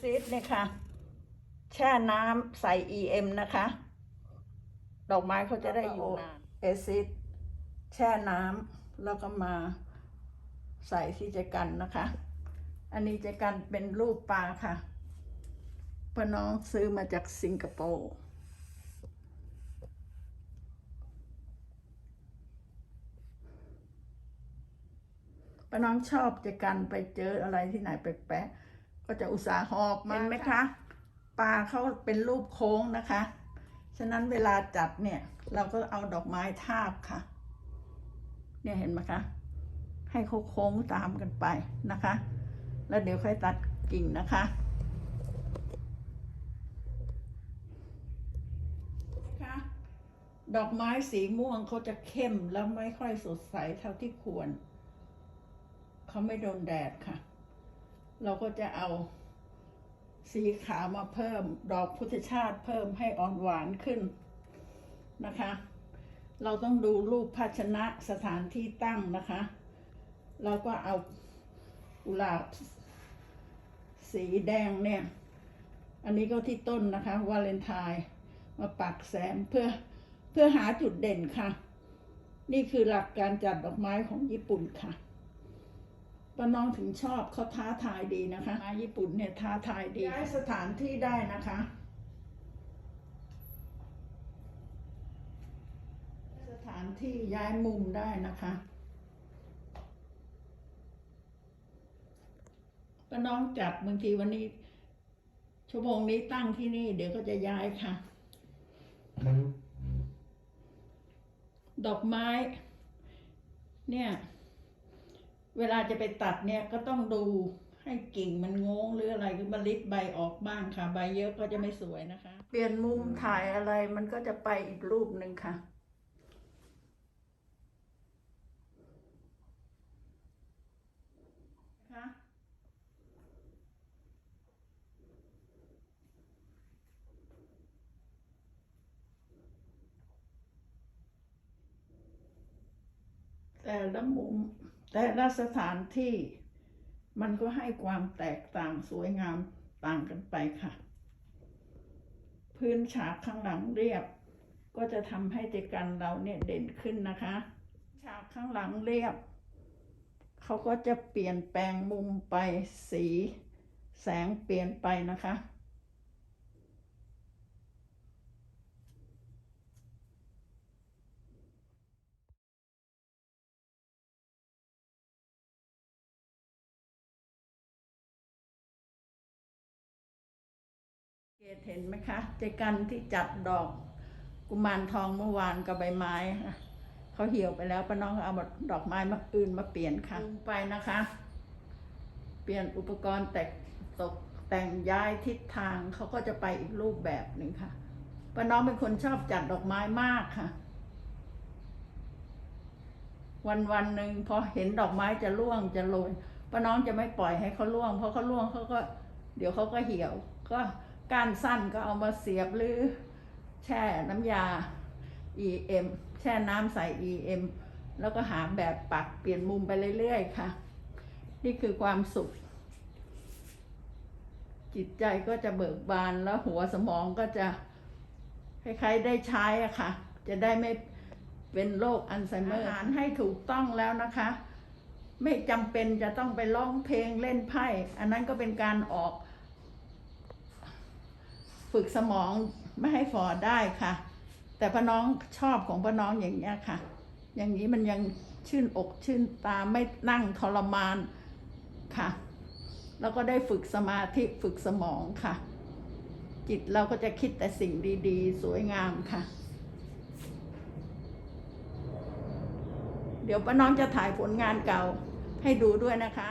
ซิสเนี่ยค่ะ แช่น้ำใส่ EM นะคะ ดอกไม้เขาจะได้อยู่นานเอซิดแช่น้ำแล้วก็มาใส่ที่จะกันนะคะ อันนี้จะกันเป็นรูปปลาค่ะป้าน้องซื้อมาจากสิงคโปร์ป้าน้องชอบจะกันไปเจออะไรที่ไหนแปลกๆ ก็จะอุตส่าห์หอบมาเห็นไหมคะ ปลาเขาเป็นรูปโค้งนะคะ ฉะนั้นเวลาจัดเนี่ย เราก็เอาดอกไม้ทาบค่ะ เนี่ยเห็นไหมคะ ให้เขาโค้งตามกันไปนะคะ แล้วเดี๋ยวค่อยตัดกิ่งนะคะนะคะดอกไม้สีม่วงเขาจะเข้มแล้วไม่ค่อยสดใสเท่าที่ควร เขาไม่โดนแดดค่ะ เราก็จะเอาสีขาวมาเพิ่ม ดอกพุทธชาติเพิ่มให้อ่อนหวานขึ้นนะคะ เราต้องดูรูปภาชนะสถานที่ตั้งนะคะ เราก็เอากุหลาบสีแดงเนี่ย อันนี้ก็ที่ต้นนะคะ วาเลนไทน์มาปักแสมเพื่อเพื่อหาจุดเด่นค่ะ นี่คือหลักการจัดดอกไม้ของญี่ปุ่นค่ะ ป้าน้องถึงชอบเขาท้าทายดีนะคะไม้ญี่ปุ่นเนี่ยท้าทายดีย้ายสถานที่ได้นะคะสถานที่ย้ายมุมได้นะคะป้าน้องจัดบางทีวันนี้ ชั่วโมงนี้ตั้งที่นี่ เดี๋ยวก็จะย้ายค่ะ ดอกไม้ เนี่ย เวลาจะไปตัดเนี่ยก็ต้องดูให้กิ่งมันงงหรืออะไรคือมันลิดใบออกบ้างค่ะ ใบเยอะก็จะไม่สวยนะคะ เปลี่ยนมุมถ่ายอะไรมันก็จะไปอีกรูปหนึ่งค่ะนะคะแต่ละมุม แต่ละสถานที่มันก็ให้ความแตกต่างสวยงามต่างกันไปค่ะ พื้นฉากข้างหลังเรียบ ก็จะทำให้เจกันเราเนี่ยเด่นขึ้นนะคะ ฉากข้างหลังเรียบ เขาก็จะเปลี่ยนแปลงมุมไปสี แสงเปลี่ยนไปนะคะ เกตเห็นไหมคะเจกันที่จัดดอกกุมารทองเมื่อวานกับใบไม้ค่ะเขาเหี่ยวไปแล้วป้าน้องเอาดอกไม้มาอื่นมาเปลี่ยนค่ะลงไปนะคะ เปลี่ยนอุปกรณ์แต่งตกแต่งย้ายทิศทางเขาก็จะไปอีกรูปแบบหนึ่งค่ะป้าน้องเป็นคนชอบจัดดอกไม้มากค่ะ วันวันหนึ่งพอเห็นดอกไม้จะร่วงจะโรยป้าน้องจะไม่ปล่อยให้เขาร่วงเพราะเขาร่วงเขาก็ เดี๋ยวเขาก็เหี่ยวก็ ก้านสั้นก็เอามาเสียบหรือแช่น้ำยา EM แช่น้ำใส่ EM แล้วก็หาแบบปักเปลี่ยนมุมไปเรื่อยๆค่ะ นี่คือความสุข จิตใจก็จะเบิกบานแล้วหัวสมองก็จะคล้ายๆได้ใช้อะค่ะ จะได้ไม่เป็นโรคอัลไซเมอร์อาหารให้ถูกต้องแล้วนะคะ ไม่จำเป็นจะต้องไปร้องเพลงเล่นไพ่ อันนั้นก็เป็นการออก ฝึกสมองไม่ให้ฝ่อได้ค่ะ แต่พอน้องชอบของพอน้องอย่างนี้ยค่ะ อย่างนี้มันยังชื่นอกชื่นตาไม่นั่งทรมานค่ะ แล้วก็ได้ฝึกสมาธิฝึกสมองค่ะ จิตเราก็จะคิดแต่สิ่งดีๆ สวยงามค่ะ เดี๋ยวป้าน้องจะถ่ายผลงานเก่าให้ดูด้วยนะคะ